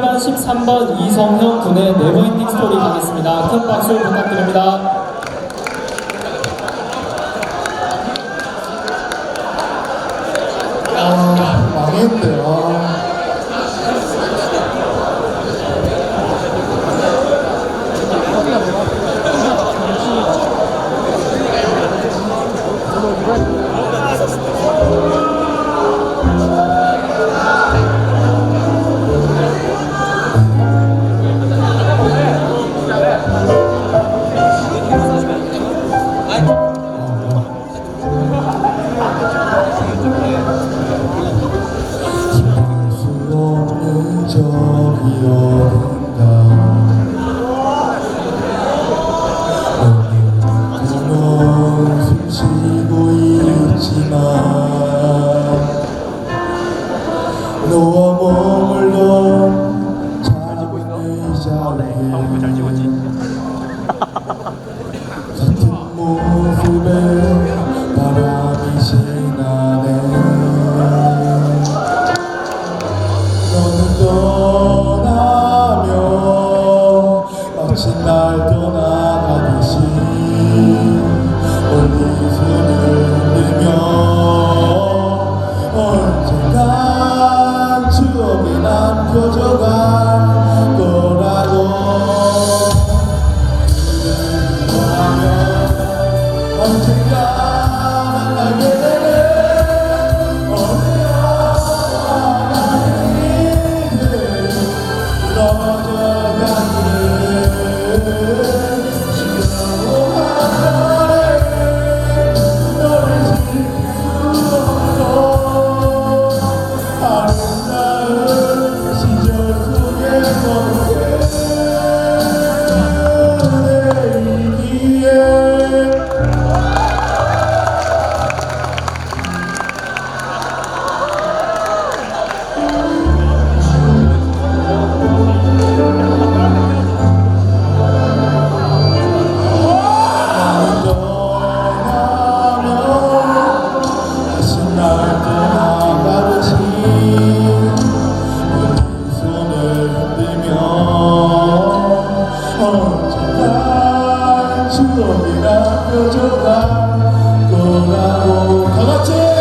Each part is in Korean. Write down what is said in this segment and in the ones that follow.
8번, 13번 이성형 군의 네버엔딩 스토리 가겠습니다. 큰 박수 부탁드립니다. 꿈속이나 표정과 떠나고 다 같이!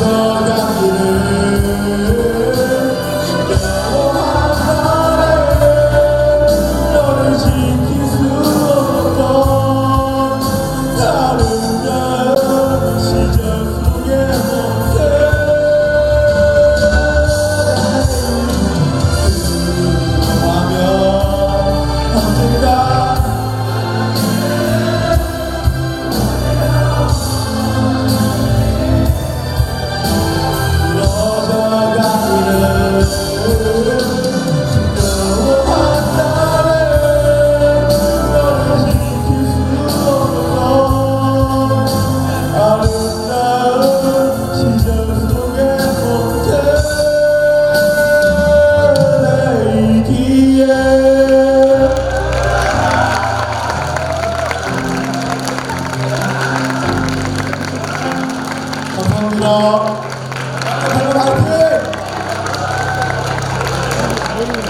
Lord, 감사합니다. 감사합니다.